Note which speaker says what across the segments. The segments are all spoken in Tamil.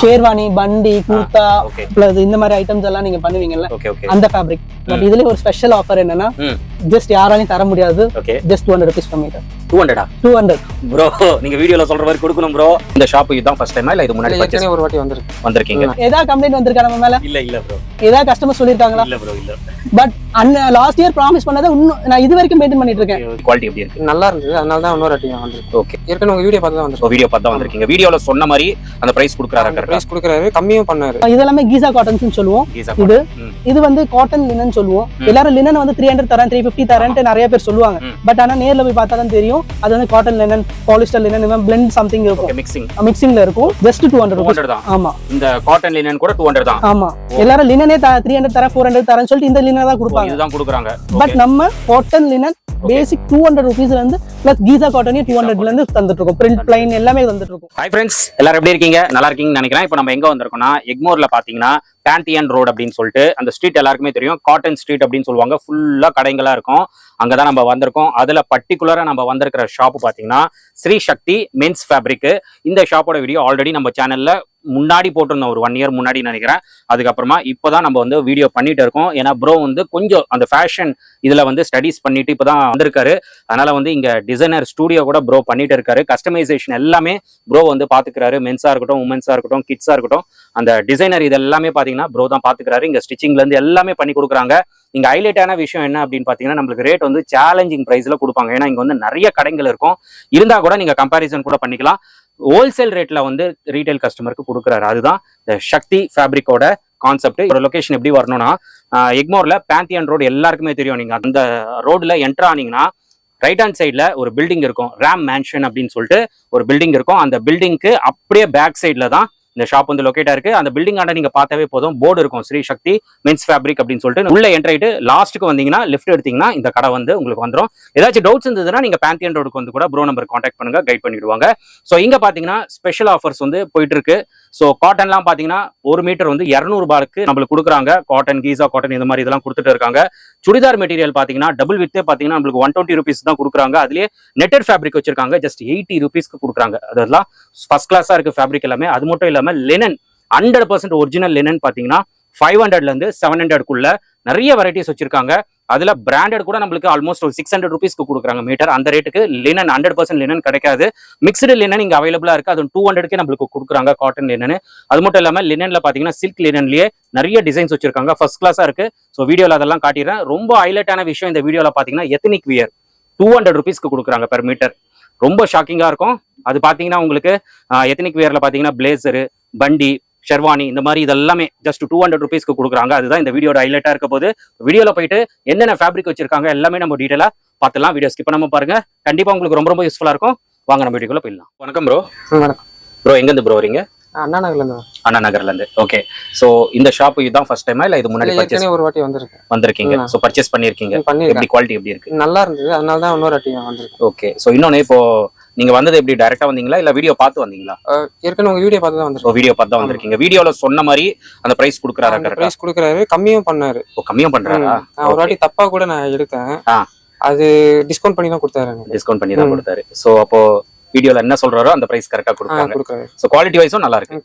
Speaker 1: ஷேர்வானி பண்டி
Speaker 2: ஓகே
Speaker 1: பிளஸ் இந்த மாதிரி ஐட்டம்ஸ் எல்லாம் நீங்க பண்ணுவீங்கல்ல அந்த ஃபேப்ரிக் பட் இதுல ஒரு ஸ்பெஷல் ஆஃபர் என்னன்னா. ஜஸ்ட் யாராலையும் தர முடியாது. Just two hundred rupees meter
Speaker 2: two ஹண்ட்ரடா
Speaker 1: two hundred
Speaker 2: bro நீங்க வீடியோல சொல்ற மாதிரி கொடுக்கணும் ப்ரோ இந்த ஷாப் இதுதான் ஃபர்ஸ்ட் டைமா இல்ல இது முன்னாடி
Speaker 3: ஒரு வாட்டி வந்திருக்கு.
Speaker 2: வந்திருக்கீங்க?
Speaker 1: ஏதாவது கம்ப்ளைண்ட் வந்திருக்கா நம்ம மேல?
Speaker 2: இல்ல இல்ல ப்ரோ
Speaker 1: ஏதாவது கஸ்டமர் சொல்லியிருக்காங்களா
Speaker 2: இல்ல ப்ரோ இல்ல.
Speaker 1: பட் அன்ன லாஸ்ட் இயர் ப்ராமிஸ் பண்ணதை இன்னும் நான் இது வரைக்கும் மெயின்டைன் பண்ணிட்டு இருக்கேன்
Speaker 2: குவாலிட்டி எப்படி இருக்கு?
Speaker 3: நல்லா இருந்தது. அதனால தான் இன்னொரு வாட்டி வந்திருக்கு.
Speaker 2: ஓகே
Speaker 3: ஏற்கனவே உங்க வீடியோ பார்த்து தான் வந்திருக்கு.
Speaker 2: வீடியோ பார்த்தா வந்திருக்கீங்க. வீடியோல சொன்ன மாதிரி அந்த பிரைஸ் கொடுக்குறாரு. கரெக்டா
Speaker 3: பிரைஸ் கொடுக்குறாரு கம்மியும் பண்ணாரு.
Speaker 1: இது எல்லாமே கீசா காட்டன்ஸ் சொல்லுவோம். இது. இது வந்து காட்டன் லினன் சொல்லுவோம். எல்லாரும் லினன் வந்து த்ரீ ஹண்ட்ரட் தரேன் த்ரீ ஃபிஃப்டி தரேன்ட்டு நிறைய பேர் சொல்லுவாங்க. பட் ஆனா நேர்ல போய் பார்த்தா தான் தெரியும். அது வந்து காட்டன் லினன் பாலிஸ்டர் லினன் இந்த பிளெண்ட் சம்திங் இருக்கும்.
Speaker 2: மிக்சிங்
Speaker 1: மிக்சிங்ல இருக்கும். ஜஸ்ட் டூ ஹண்ட்ரட் ஆமா.
Speaker 2: இந்த காட்டன் லினன் கூட டூ ஹண்ட்ரட் தான்.
Speaker 1: ஆமா. எல்லாரும் லினனே த்ரீ ஹண்ட்ரட் தரேன் ஃபோர் ஹண்ட்ரட் தரேன்னு சொல்லிட்டு இந்த லினன் தான் கொடுப்பாங்க.
Speaker 2: இதுதான் கொடுக்குறாங்க.
Speaker 1: பட் நம்ம cotton linen basic two hundred ருபீஸ்ல இருந்து பிளஸ் கீசா காட்டனையும் டூ ஹண்ட்ரட்ல இருந்து தந்துட்டு இருக்கோம் பிரிண்ட் பிளைன் எல்லாமே தந்துட்டு இருக்கோம்
Speaker 2: ஹாய் ஃப்ரெண்ட்ஸ் எல்லாரும் எப்படி இருக்கீங்க? நல்லா இருக்கீங்கன்னு நினைக்கிறேன். இப்போ நம்ம எங்க வந்திருக்கோம்னா எக்மோர்ல பாத்தீங்கன்னா பேண்டியன் ரோடு அப்படின்னு சொல்லிட்டு அந்த ஸ்ட்ரீட் எல்லாருக்குமே தெரியும். காட்டன் ஸ்ட்ரீட் அப்படின்னு சொல்லுவாங்க. ஃபுல்லா கடைங்களா இருக்கும். அங்கதான் நம்ம வந்திருக்கோம். அதுல பர்டிகுலரா நம்ம வந்திருக்கிற ஷாப் பாத்தீங்கன்னா ஸ்ரீ சக்தி மென்ஸ் ஃபேப்ரிக் இந்த ஷாப்போட வீடியோ ஆல்ரெடி நம்ம சேனல்ல முன்னாடி போட்டிருந்தோம் ஒரு ஒன் இயர் முன்னாடி நினைக்கிறேன். அதுக்கப்புறமா இப்போதான் நம்ம வந்து வீடியோ பண்ணிட்டு இருக்கோம். ஏன்னா ப்ரோ வந்து கொஞ்சம் அந்த ஃபேஷன் இதில் வந்து ஸ்டடிஸ் பண்ணிட்டு இப்போதான் வந்திருக்காரு. அதனால வந்து இங்கே டிசைனர் ஸ்டூடியோ கூட ப்ரோ பண்ணிட்டு இருக்காரு. கஸ்டமைசேஷன் எல்லாமே ப்ரோ வந்து பார்த்துக்கிறாரு மென்ஸாக இருக்கட்டும் உமன்ஸாக இருக்கட்டும் கிட்ஸாக இருக்கட்டும். அந்த டிசைனர் இது எல்லாமே பார்த்தீங்கன்னா ப்ரோ தான் பார்த்துக்கிறாரு இங்கே ஸ்டிச்சிங்லேருந்து எல்லாமே பண்ணி கொடுக்குறாங்க. இங்க ஹைலைட்டான விஷயம் என்ன அப்படின்னு பாத்தீங்கன்னா நம்மளுக்கு ரேட் வந்து சேலஞ்சிங் பிரைஸ்ல கொடுப்பாங்க. ஏன்னா இங்க வந்து நிறைய கடைகள் இருக்கும். இருந்தா கூட நீங்க கம்பாரிசன் கூட பண்ணிக்கலாம். ஹோல்சேல் ரேட்டில் வந்து ரீட்டைல் கஸ்டமருக்கு கொடுக்குறாரு. அதுதான் இந்த சக்தி ஃபேப்ரிக்கோட கான்செப்ட் ஒரு லொக்கேஷன் எப்படி வரணும்னா எக்மோரில் பேந்தியன் ரோடு எல்லாருக்குமே தெரியும். நீங்கள் அந்த ரோடில் என்ட்ரு ஆனீங்கன்னா ரைட் ஹேண்ட் சைடில் ஒரு பில்டிங் இருக்கும். ரேம் மேன்ஷன் அப்படின்னு சொல்லிட்டு ஒரு பில்டிங் இருக்கும். அந்த பில்டிங்க்கு அப்படியே பேக் சைடில் தான் இந்த ஷாப் வந்து லொக்கேட்டா இருக்கு. அந்த பில்டிங் ஆண்ட நீங்க பார்த்தாவே போதும். போர்டு இருக்கும். ஸ்ரீ சக்தி மென்ஸ் ஃபேப்ரிக் அப்படின்னு சொல்லிட்டு. உள்ள என்ட்ரு லாஸ்ட்டுக்கு வந்தீங்கன்னா லிஃப்ட் எடுத்தீங்கன்னா இந்த கடை வந்து உங்களுக்கு வந்துரும். ஏதாச்சும் டவுட்ஸ் இருந்ததுன்னா நீங்க பேந்தியன் ரோடுக்கு வந்து கூட ப்ரோ நம்பர் கான்டாக்ட் பண்ணுங்க. கைட் பண்ணிடுவாங்க. ஸோ இங்க பாத்தீங்கன்னா ஸ்பெஷல் ஆஃபர்ஸ் வந்து போயிட்டு இருக்கு. ஸோ காட்டன்லாம் பாத்தீங்கன்னா ஒரு மீட்டர் வந்து இரநூறுபாக்கு நம்மளுக்கு கொடுக்குறாங்க. காட்டன் கீசா காட்டன் இந்த மாதிரி இதெல்லாம் கொடுத்துட்டு இருக்காங்க. சுடிதார் மெட்டீரியல் பாத்தீங்கன்னா டபுள் வித்தே பார்த்தீங்கன்னா நம்மளுக்கு ஒன் டுவெண்ட்டி ருபீஸ் தான் கொடுக்குறாங்க. அதுலேயே நெட்டட் ஃபேப்ரிக் வச்சிருக்காங்க. ஜஸ்ட் எயிட்டி ருபீஸ்க்கு கொடுக்குறாங்க. அதெல்லாம் ஃபர்ஸ்ட் கிளாஸாக இருக்கு ஃபேப்ரிக் எல்லாமே. அது மட்டும் இல்லாமல் linen hundred percent original linen பாத்தீங்கன்னா ஃபைவ் ஹண்ட்ரட்ல இருந்து செவன் ஹண்ட்ரட்குள்ள நிறைய வெரைட்டிஸ் வச்சிருக்காங்க. அதுல பிராண்டட் கூட நம்மளுக்கு ஆல்மோஸ்ட் ஒரு சிக்ஸ் ஹண்ட்ரட் ருபீஸ்க்கு கொடுக்குறாங்க மீட்டர் அந்த ரேட்டுக்கு லினன் ஹண்ட்ரட் பர்சன்ட் லினன் கிடைக்காது. மிக்சடு லினன் இங்க அவைலபிளா இருக்கு. அது டூ ஹண்ட்ரட்க்கே நம்மளுக்கு கொடுக்குறாங்க காட்டன் லினன் அது மட்டும் இல்லாம லினன்ல பாத்தீங்கன்னா சில்க் லினன்லயே நிறைய டிசைன்ஸ் வச்சிருக்காங்க. ஃபர்ஸ்ட் கிளாஸா இருக்கு. ஸோ வீடியோல அதெல்லாம் காட்டிடுறேன். ரொம்ப ஹைலைட்டான விஷயம் இந்த வீடியோல பாத்தீங்கன்னா எத்தனிக் வியர் டூ ஹண்ட்ரட் ருபீஸ்க்கு கொடுக்குறாங்க பெர் மீட்டர் ரொம்ப ஷாக்கிங்கா இருக்கும். அது பாத்தீங்கன்னா உங்களுக்கு எத்தனிக் வியர்ல பாத்தீங்கன்னா பிளேசரு பண்டி ஷெர்வானி இந்த மாதிரி இதெல்லாமே ஜஸ்ட் டூ ஹண்ட்ரட் ருபீஸ்க்கு கொடுக்குறாங்க. அதுதான் இந்த வீடியோட ஹைலைட்டா இருக்க போது வீடியோல போயிட்டு என்னென்ன ஃபேப்ரிக் வச்சிருக்காங்க எல்லாமே நம்ம டீட்டெயிலா பார்த்துலாம் வீடியோ ஸ்கிப் பண்ணாம பாருங்க. கண்டிப்பா உங்களுக்கு ரொம்ப ரொம்ப யூஸ்ஃபுல்லா இருக்கும். வாங்க நம்ம வீடியோக்குள்ள போயிடலாம். வணக்கம் ப்ரோ
Speaker 3: வணக்கம்.
Speaker 2: ப்ரோ எங்க இருந்து ப்ரோ வரீங்க
Speaker 3: அண்ணா நகர்ல இருந்து
Speaker 2: அண்ணா நகர்ல இருந்து ஓகே சோ இந்த ஷாப் இதுதான் ஃபர்ஸ்ட் டைமா இல்ல இது முன்னாடி பர்ச்சேஸ்
Speaker 3: ஒரு வாட்டி வந்திருக்கு
Speaker 2: வந்திருக்கீங்க. சோ பர்ச்சேஸ் பண்ணிருக்கீங்க எப்படி குவாலிட்டி எப்படி இருக்கு?
Speaker 3: நல்லா இருந்தது. அதனால தான் இன்னொரு வாட்டி வந்திருக்கு
Speaker 2: ஓகே சோ இன்னொன்னு இப்போ நீங்க வந்தது எப்படி? டைரக்டா வந்தீங்களா? இல்ல வீடியோ பார்த்து வந்தீங்களா?
Speaker 3: ஏற்கனவே உங்க வீடியோ பார்த்து தான்
Speaker 2: வீடியோ பார்த்து தான் வந்திருக்கீங்க. வீடியோல சொன்ன மாதிரி அந்த பிரைஸ் கொடுக்குறாரா கரெக்டா
Speaker 3: பிரைஸ் கொடுக்குறாரு. கம்மியும் பண்ணாரு.
Speaker 2: ஓ கம்மியா பண்றாரா?
Speaker 3: ஒரு வாட்டி தப்பா கூட நான் எடுத்தேன்.
Speaker 2: ஆ.
Speaker 3: அது டிஸ்கவுண்ட் பண்ணி தான் கொடுத்தாரு
Speaker 2: டிஸ்கவுண்ட் பண்ணி தான். கொடுத்தாரு. சோ அப்போ வீடியோல என்ன சொல்றாரோ அந்த பிரைஸ் கரெக்டா கொடுக்குறாங்க
Speaker 3: கொடுக்குறாரு.
Speaker 2: சோ குவாலிட்டி வைஸும் நல்லா இருக்கு.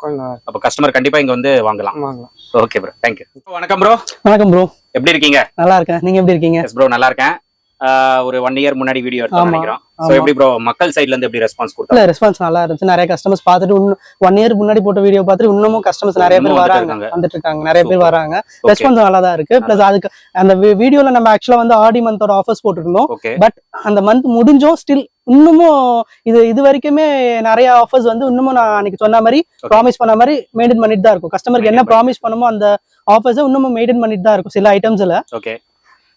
Speaker 2: அப்போ கஸ்டமர் கண்டிப்பா இங்க வந்து வாங்கலாம். ஓகே ப்ரோ தேங்க்யூ வணக்கம் ப்ரோ
Speaker 1: வணக்கம் ப்ரோ
Speaker 2: எப்படி இருக்கீங்க?
Speaker 1: நல்லா இருக்கேன். நீங்க எப்படி இருக்கீங்க?
Speaker 2: ப்ரோ நல்லா இருக்கேன். ஒரு ஒன் இயர் முன்னாடி வீடியோ எடுத்தோம்
Speaker 1: ஆமா,
Speaker 2: நினைக்கிறோம்.
Speaker 1: ஆமா.
Speaker 2: எப்படி ப்ரோ மக்கள் சைடுல இருந்து எப்படி ரெஸ்பான்ஸ் கொடுத்தாங்க
Speaker 1: ரெஸ்பான்ஸ் நல்லா இருந்துச்சு. நிறைய கஸ்டமர்ஸ் பார்த்துட்டு இன்னும் ஒன் இயர் முன்னாடி போட்ட வீடியோ பார்த்துட்டு இன்னமும் கஸ்டமர்ஸ் நிறைய பேர் வராங்க. வந்துட்டு இருக்காங்க நிறைய பேர். வராங்க. ரெஸ்பான்ஸ் நல்லா தான் இருக்கு. பிளஸ் அதுக்கு அந்த வீடியோல நம்ம ஆக்சுவலா வந்து ஆடி மந்தோட ஆஃபர்ஸ் போட்டுருந்தோம்.
Speaker 2: ஓகே
Speaker 1: அந்த மந்த் முடிஞ்சும் ஸ்டில் இன்னமும் இது இது வரைக்குமே நிறைய ஆஃபர்ஸ் வந்து இன்னமும் நான் அன்னைக்கு சொன்ன மாதிரி ப்ராமிஸ் பண்ண மாதிரி மெயின்டைன் பண்ணிட்டு தான் இருக்கும் கஸ்டமருக்கு என்ன ப்ராமிஸ் பண்ணுமோ அந்த ஆஃபர்ஸ் இன்னமும் மெயின்டைன் பண்ணிட்டு தான் இருக்கும். சில ஐட்டம்ஸ்ல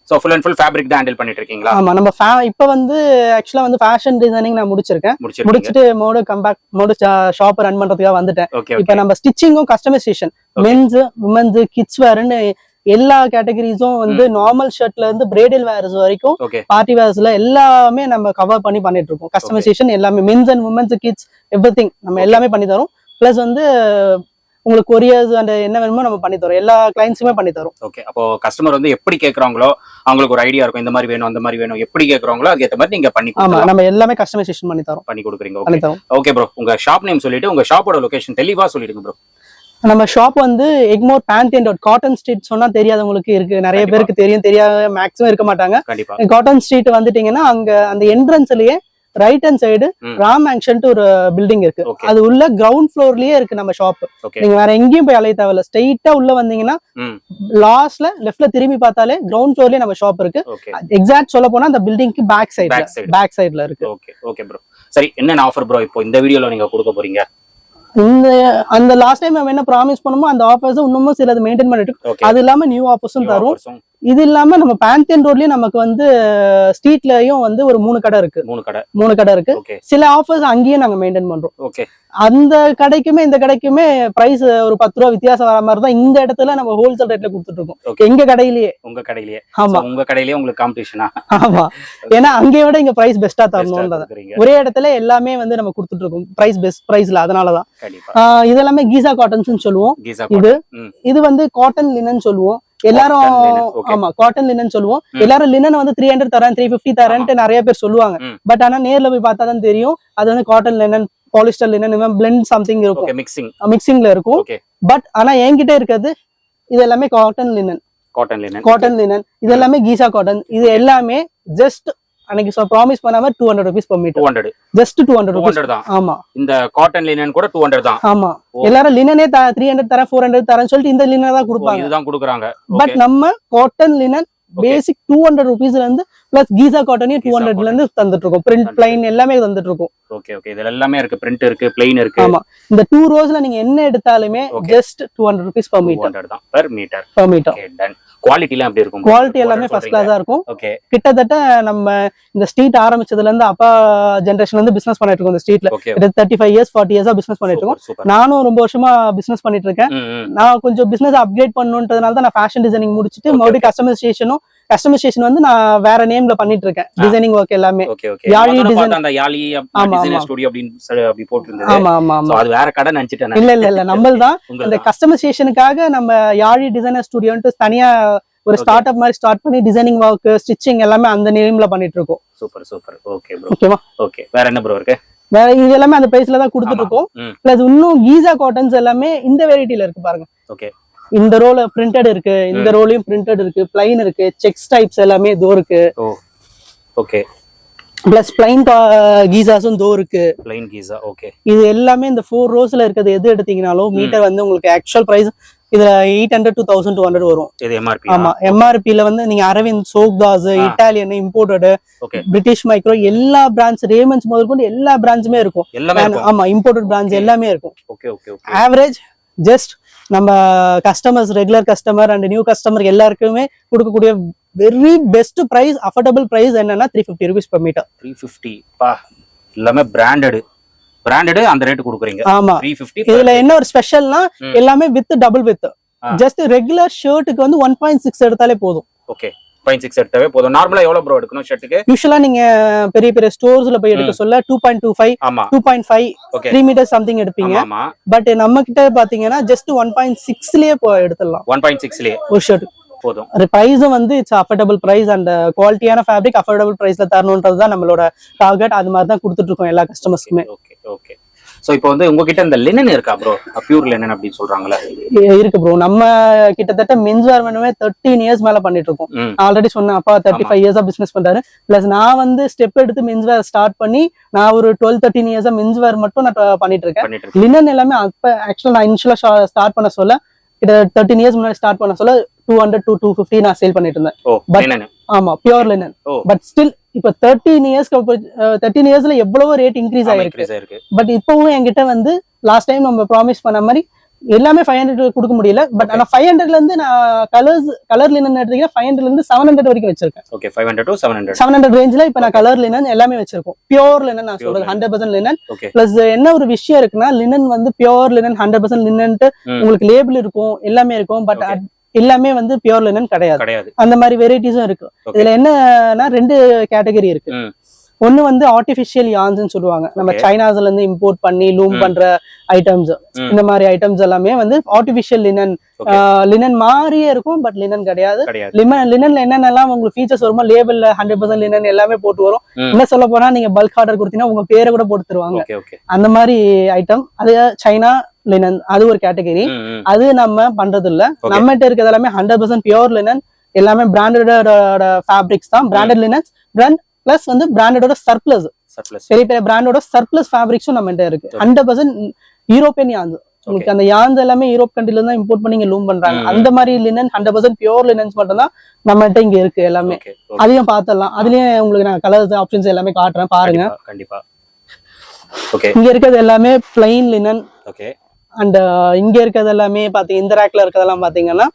Speaker 2: so full and full fabric தான் ஹேண்டில் பண்ணிட்டு இருக்கீங்களா
Speaker 1: ஆமா நம்ம இப்ப வந்து ஆக்சுவலா வந்து ஃபேஷன் டிசைனிங் நான் முடிச்சிருக்கேன். முடிச்சுட்டு mode comeback mode shop run பண்றதுக்காக வந்துட்டேன். இப்ப நம்ம ஸ்டிச்சிங்கும் கஸ்டமைசேஷன். மென்ஸ் உமன்ஸ் கிட்ஸ் வேர்னு எல்லா கேட்டகரிஸும் வந்து நார்மல் ஷர்ட்ல இருந்து பிரைடல் வேர்ஸ் வரைக்கும் பார்ட்டி வேர்ஸ்ல எல்லாமே நம்ம கவர் பண்ணி பண்ணிட்டு இருக்கோம் கஸ்டமைசேஷன் எல்லாமே men's and women's kids every நம்ம
Speaker 2: Okay.
Speaker 1: எல்லாமே பண்ணி தரோம் பிளஸ் வந்து உங்களுக்கு கொரியர்ஸ் அண்ட் என்ன வேணுமோ நம்ம பண்ணி தரோம். எல்லா கிளைண்ட்ஸுமே பண்ணி தரோம்.
Speaker 2: ஓகே அப்போ கஸ்டமர் வந்து எப்படி கேக்குறாங்களோ அவங்களுக்கு ஒரு ஐடியா இருக்கும் இந்த மாதிரி வேணும் அந்த மாதிரி வேணும் எப்படி கேக்குறாங்களோ அதுக்கு மாதிரி நீங்க பண்ணி
Speaker 1: ஆமா நம்ம எல்லாமே கஸ்டமைசேஷன் பண்ணி தரோம்.
Speaker 2: பண்ணி கொடுக்குறீங்க.
Speaker 1: பண்ணி
Speaker 2: ஓகே
Speaker 1: தரோம்.
Speaker 2: ஓகே ப்ரோ உங்க ஷாப் நேம் சொல்லிட்டு உங்க ஷாப்போட லொகேஷன் தெளிவா சொல்லிடுங்க ப்ரோ
Speaker 1: நம்ம ஷாப் வந்து Egmore band and cotton street சொன்னா தெரியாதவங்களுக்கு இருக்கு நிறைய. பேருக்கு தெரியும் தெரியாத மேக்ஸிமம் இருக்க மாட்டாங்க.
Speaker 2: கண்டிப்பா.
Speaker 1: காட்டன் ஸ்ட்ரீட் வந்துட்டீங்கன்னா அங்க அந்த என்ட்ரன்ஸ்லயே ரைட் ஹேண்ட் சைடு. ராம் ஆங்ஷன்ட்டு ஒரு பில்டிங் இருக்கு. அது உள்ள கிரவுண்ட் ஃப்ளோர்லயே இருக்கு நம்ம ஷாப் நீங்க வேற எங்கேயும் போய் அலைய தேவையில்ல. ஸ்ட்ரெயிட்டா உள்ள வந்தீங்கன்னா. லாஸ்ட்ல லெஃப்ட்ல திரும்பி பார்த்தாலே கிரவுண்ட் ஃப்ளோர்லயே நம்ம ஷாப் இருக்கு. எக்ஸாக்ட் சொல்ல போனா அந்த பில்டிங்க்கு பேக்
Speaker 2: side.
Speaker 1: பேக் சைடுல இருக்கு.
Speaker 2: ஓகே ஓகே ப்ரோ சரி என்னென்ன ஆஃபர் ப்ரோ இப்போ இந்த வீடியோல நீங்க கொடுக்க போறீங்க?
Speaker 1: இந்த அந்த லாஸ்ட் டைம் நம்ம என்ன ப்ராமிஸ் பண்ணோமோ அந்த ஆஃபர்ஸ் இன்னமும் சிலது மெயின்டைன் பண்ணிட்டு அது இல்லாம நியூ ஆஃபர்ஸும் தரும். இது இல்லாம நம்ம பேந்தியன் ரோட்லயும் நமக்கு வந்து ஸ்ட்ரீட்லயும் வந்து ஒரு மூணு கடை இருக்கு.
Speaker 2: மூணு கடை.
Speaker 1: மூணு கடை இருக்கு. சில ஆஃபர்ஸ் அங்கேயும் நாங்க மெயின்டைன் பண்றோம்.
Speaker 2: ஓகே
Speaker 1: அந்த கடைக்குமே இந்த கடைக்குமே பிரைஸ் ஒரு பத்து ரூபா வித்தியாசம் வர மாதிரி தான் இந்த இடத்துல நம்ம ஹோல்சேல் ரேட்ல கொடுத்துட்டு இருக்கோம். எங்க கடையிலேயே.
Speaker 2: உங்க கடையிலேயே.
Speaker 1: ஆமா.
Speaker 2: உங்க கடையிலேயே உங்களுக்கு காம்படிஷனா
Speaker 1: ஆமா. ஏன்னா அங்கேய விட இங்க பிரைஸ் பெஸ்டா தரணும் ஒரே இடத்துல எல்லாமே வந்து நம்ம கொடுத்துட்டு இருக்கோம். பிரைஸ் பெஸ்ட் பிரைஸ்ல அதனாலதான். இது எல்லாமே கீசா காட்டன்ஸ் சொல்லுவோம். இது. இது வந்து காட்டன் லினன் சொல்லுவோம். எல்லாரும். ஆமா காட்டன் லினன் சொல்லுவோம். எல்லாரும் லினன் வந்து த்ரீ ஹண்ட்ரட் தரேன் த்ரீ பிப்டி தரேன்ட்டு நிறைய பேர் சொல்லுவாங்க. பட் ஆனா நேர்ல போய் பார்த்தா தான் தெரியும். அது வந்து cotton linen polyester linen blend something இருக்கும்.
Speaker 2: மிக்சிங்
Speaker 1: மிக்சிங்ல இருக்கும். பட் ஆனா என்கிட்ட இருக்கிறது இது எல்லாமே cotton linen
Speaker 2: cotton linen
Speaker 1: cotton linen இது எல்லாமே கீசா காட்டன் இது எல்லாமே ஜஸ்ட் அன்னைக்கு ப்ராமிஸ் பண்ணாம two hundred rupees
Speaker 2: two
Speaker 1: meter
Speaker 2: hundred
Speaker 1: just two hundred
Speaker 2: hundred தான்.
Speaker 1: ஆமா.
Speaker 2: இந்த காட்டன் லினன் கூட டூ ஹண்ட்ரட் தான்.
Speaker 1: ஆமா. எல்லாரும் லினனே த்ரீ ஹண்ட்ரட் தரேன் ஃபோர் ஹண்ட்ரட் தரேன் சொல்லிட்டு இந்த லினன் தான் கொடுப்பாங்க.
Speaker 2: இதுதான் கொடுக்குறாங்க.
Speaker 1: பட் நம்ம cotton linen basic two hundred ருபீஸ்ல இருந்து பிளஸ் கீசா காட்டனையும் டூ ஹண்ட்ரட்ல இருந்து தந்துட்டு இருக்கோம் பிரிண்ட் பிளைன் எல்லாமே தந்துட்டு இருக்கோம்
Speaker 2: ஓகே ஓகே இதுல எல்லாமே இருக்கு. பிரிண்ட் இருக்கு பிளெயின் இருக்கு.
Speaker 1: ஆமா. இந்த டூ ரோஸ்ல நீங்க என்ன எடுத்தாலுமே. Just two hundred rupees
Speaker 2: two
Speaker 1: meter
Speaker 2: தான் per meter
Speaker 1: per meter
Speaker 2: okay done quality எல்லாம் எப்படி இருக்கும்
Speaker 1: குவாலிட்டி எல்லாமே ஃபர்ஸ்ட் கிளாஸா இருக்கும்.
Speaker 2: ஓகே
Speaker 1: கிட்டத்தட்ட நம்ம இந்த ஸ்ட்ரீட் ஆரம்பிச்சதுல இருந்து அப்பா ஜென்ரேஷன்ல இருந்து பிசினஸ் பண்ணிட்டு இருக்கோம் இந்த ஸ்ட்ரீட்ல தேர்ட்டி ஃபைவ் இயர்ஸ் ஃபார்ட்டி இயர்ஸா பிசினஸ் பண்ணிட்டு இருக்கோம். நானும் ரொம்ப வருஷமா பிசினஸ் பண்ணிட்டு இருக்கேன். நான் கொஞ்சம் பிசினஸ் அப்கிரேட் பண்ணணுன்றதுனால தான் நான் ஃபேஷன் டிசைனிங் முடிச்சுட்டு மறுபடியும் கஸ்டமைசேஷனும் கஸ்டமைசேஷன் வந்து நான் வேற நேம்ல பண்ணிட்டு இருக்கேன். டிசைனிங் ஒர்க் எல்லாமே. யாழி
Speaker 2: டிசைன் அந்த யாழி. ஸ்டுடியோ அப்படி போட்டிருந்தது.
Speaker 1: ஆமா ஆமா ஆமா.
Speaker 2: அது வேற கடை நினைச்சிட்டேன் நான்.
Speaker 1: இல்ல இல்ல இல்ல. நம்மள் தான் இந்த. கஸ்டமைசேஷனுக்காக நம்ம யாழி டிசைனர் ஸ்டுடியோன்ட்டு தனியா ஒரு. ஸ்டார்ட் அப் மாதிரி ஸ்டார்ட் பண்ணி டிசைனிங் ஒர்க் ஸ்டிச்சிங் எல்லாமே அந்த நேம்ல பண்ணிட்டு இருக்கோம்
Speaker 2: சூப்பர் சூப்பர் ஓகே ப்ரோ
Speaker 1: ஓகேவா
Speaker 2: ஓகே வேற என்ன ப்ரோ இருக்கு?
Speaker 1: வேற இது எல்லாமே அந்த பிரைஸ்ல தான் கொடுத்துட்டு. இருக்கோம். பிளஸ் இன்னும் கீசா காட்டன்ஸ் எல்லாமே இந்த வெரைட்டில இருக்கு பாருங்க.
Speaker 2: ஓகே
Speaker 1: இந்த ரோல பிரிண்டட் இருக்கு இந்த ரோலையும் பிரிண்டட் இருக்கு பிளைன் இருக்கு செக்ஸ் டைப்ஸ் எல்லாமே தோ இருக்கு.
Speaker 2: ஓகே
Speaker 1: பிளஸ் பிளைன் கீசாஸும் தோ இருக்கு.
Speaker 2: பிளைன் கீஸா ஓகே
Speaker 1: இது எல்லாமே இந்த ஃபோர் ரோஸ்ல இருக்கிறது எது எடுத்தீங்கனாலும் மீட்டர் வந்து உங்களுக்கு ஆக்சுவல் பிரைஸ் இதுல eight hundred two thousand two hundred வரும்.
Speaker 2: இது
Speaker 1: ஆமா எம்ஆர்பில வந்து நீங்க அரவிந்த் சோக்தாஸ். இட்டாலியன் இம்போர்ட்டட் பிரிட்டிஷ் மைக்ரோ எல்லா பிராண்ட்ஸ் ரேமன்ஸ் முதல் கொண்டு எல்லா பிராண்ட்ஸுமே இருக்கும். ஆமா இம்போர்ட்டட் பிராண்ட்ஸ்
Speaker 2: Okay.
Speaker 1: எல்லாமே இருக்கும்.
Speaker 2: ஓகே
Speaker 1: ஆவரேஜ் ஜஸ்ட் நம்ம customers regular customer and new customer எல்லாருக்குமே கொடுக்கக்கூடிய very best price affordable price என்னன்னா three fifty rupees per meter
Speaker 2: three fifty பா எல்லாமே பிராண்டடு பிராண்டடு அந்த ரேட் கொடுக்குறீங்க.
Speaker 1: ஆமா. இதுல என்ன ஒரு ஸ்பெஷல்னா. எல்லாமே with double with. Just regular ஷர்ட்டுக்கு வந்து ஒன் பாயிண்ட் சிக்ஸ் எடுத்தாலே போதும்.
Speaker 2: ஓகே பாயிண்ட் சிக்ஸ் எடுத்தாவே போதும். நார்மலா எவ்வளவு ப்ரோ எடுக்கணும் ஷர்ட்டுக்கு
Speaker 1: யூஸ்வலா நீங்க பெரிய பெரிய ஸ்டோர்ஸ்ல போய் எடுக்க சொல்ல டூ பாயிண்ட் டூ ஃபைவ்
Speaker 2: ஆமா.
Speaker 1: Two point five three meter something எடுப்பீங்க.
Speaker 2: ஆமா
Speaker 1: பட் நம்ம கிட்ட பாத்தீங்கன்னா ஜஸ்ட் ஒன் பாயிண்ட் சிக்ஸ்லயே எடுத்துடலாம்.
Speaker 2: ஒன் பாயிண்ட் சிக்ஸ்லயே
Speaker 1: ஒரு ஷர்ட்
Speaker 2: போதும்.
Speaker 1: ப்ரைஸும் வந்து இட்ஸ் அஃபோர்டபுள் ப்ரைஸ் அண்ட் குவாலிட்டியான ஃபேப்ரிக் அஃபோர்டபுள் ப்ரைஸ்ல தரணுன்றது தான் நம்மளோட டார்கெட் அது மாதிரி தான் கொடுத்துட்டு இருக்கோம் எல்லா கஸ்டமர்ஸ்க்குமே
Speaker 2: ஓகே ஓகே சோ இப்போ வந்து உங்ககிட்ட இந்த லினன் இருக்கா ப்ரோ பியூர் லினன் அப்படின்னு சொல்றாங்களே
Speaker 1: இருக்கு ப்ரோ நம்ம கிட்டத்தட்ட மென்ஸ் வேர் வேணுமே தேர்ட்டீன் இயர்ஸ் மேல பண்ணிட்டு இருக்கோம் ஆல்ரெடி சொன்னேன் அப்பா தேர்ட்டி. ஃபைவ் இயர்ஸா பிசினஸ் பண்றாரு. பிளஸ் நான் வந்து ஸ்டெப் எடுத்து மென்ஸ் வேர் ஸ்டார்ட் பண்ணி நான் ஒரு டுவெல் தேர்ட்டின் இயர்ஸா மென்ஸ் வேர் மட்டும் நான் ப- பண்ணிட்டு இருக்கேன்
Speaker 2: பண்ணிட்டு இருக்கேன்
Speaker 1: லினன் எல்லாமே அப்ப ஆக்சுவலா நான் இனிஷியலா ஸ்டார்ட் பண்ண சொல்ல கிட்ட தேர்ட்டின் இயர்ஸ் முன்னாடி ஸ்டார்ட் பண்ண சொல்ல two hundred two two fifty நான் சேல் பண்ணிட்டு இருந்தேன் ஆமா பியூர் லினன் பட் ஸ்டில் இப்ப தேர்ட்டீன் இயர்ஸ்க்கு தேர்ட்டீன் இயர்ஸ்ல எவ்வளவோ ரேட் இன்க்ரீஸ் ஆயிருக்கு. பட் இப்பவும் என்கிட்ட வந்து லாஸ்ட் டைம் நம்ம ப்ராமிஸ் பண்ண மாதிரி எல்லாமே ஃபைவ் ஹண்ட்ரட் கொடுக்க முடியல. பட் ஆனா ஃபைவ் ஹண்ட்ரட்ல இருந்து நான் கலர்ஸ் கலர் லினன் எடுத்தீங்கன்னா ஃபைவ் ஹண்ட்ரட்ல இருந்து செவன் ஹண்ட்ரட் வரைக்கும் வச்சிருக்கேன்.
Speaker 2: Okay five hundred seven hundred
Speaker 1: seven hundred ரேஞ்ச்ல இப்ப நான் கலர் லினன் எல்லாமே வச்சிருக்கோம். பியோர் லினன் நான் சொல்றது. ஹண்ட்ரட் பர்சன்ட் லினன் பிளஸ் என்ன ஒரு விஷயம் இருக்குன்னா லினன் வந்து பியோர் லினன் ஹண்ட்ரட் பர்சன்ட் லினன்ட்டு. உங்களுக்கு லேபிள் இருக்கும் எல்லாமே இருக்கும். பட். எல்லாமே வந்து பியோர் லினன் கிடையாது
Speaker 2: கிடையாது
Speaker 1: அந்த மாதிரி வெரைட்டிஸும் இருக்கு. இதுல என்னன்னா ரெண்டு கேட்டகரி இருக்கு. ஒண்ணு வந்து ஆர்டிபிஷியல் யான்ஸ்னு சொல்லுவாங்க நம்ம. சைனாஸ்ல இருந்து இம்போர்ட் பண்ணி லூம். பண்ற ஐட்டம்ஸ். இந்த மாதிரி ஐட்டம்ஸ் எல்லாமே வந்து ஆர்டிபிஷியல் லினன். லினன் மாதிரியே இருக்கும் பட் லினன் கிடையாது லிமன் லினன்ல என்னென்னலாம் உங்களுக்கு ஃபீச்சர்ஸ் வருமோ லேபிள்ல ஹண்ட்ரட் பர்சன்ட் லினன் எல்லாமே போட்டு வரும். என்ன சொல்ல போனா நீங்க பல்க் ஆர்டர் கொடுத்தீங்கன்னா உங்க பேரை கூட போட்டு தருவாங்க அந்த மாதிரி ஐட்டம் அது சைனா லினன் அது ஒரு கேட்டகரி. அது நம்ம பண்றது இல்ல. நம்மகிட்ட இருக்கிறது எல்லாமே ஹண்ட்ரட் பர்சன்ட் பியூர் லினன் எல்லாமே பிராண்டடோட ஃபேப்ரிக்ஸ் தான். பிராண்டட் லினன்ஸ் பிராண்ட் பிளஸ் வந்து பிராண்டடோட சர்ப்ளஸ். பெரிய பெரிய பிராண்டோட சர்ப்ளஸ் ஃபேப்ரிக்ஸும் நம்மகிட்ட இருக்கு. ஹண்ட்ரட் பர்சன்ட் யூரோப்பியன் யாந்து உங்களுக்கு அந்த யாந்து எல்லாமே யூரோப் கண்ட்ரில தான் இம்போர்ட் பண்ணி இங்க லூம் பண்றாங்க. அந்த மாதிரி linen hundred percent pure linens மட்டும் தான் நம்மகிட்ட இங்க இருக்கு எல்லாமே. அதையும் பார்த்தலாம் அதுலயும் உங்களுக்கு நான் கலர்ஸ் ஆப்ஷன்ஸ் எல்லாமே காட்டுறேன். பாருங்க.
Speaker 2: கண்டிப்பா, கண்டிப்பா. ஓகே
Speaker 1: இங்க இருக்கிறது எல்லாமே plain linen
Speaker 2: okay
Speaker 1: and uh, இங்க இருக்கிறது எல்லாமே பாத்தீங்க இந்த ரேக்ல இருக்கிறதெல்லாம் பாத்தீங்கன்னா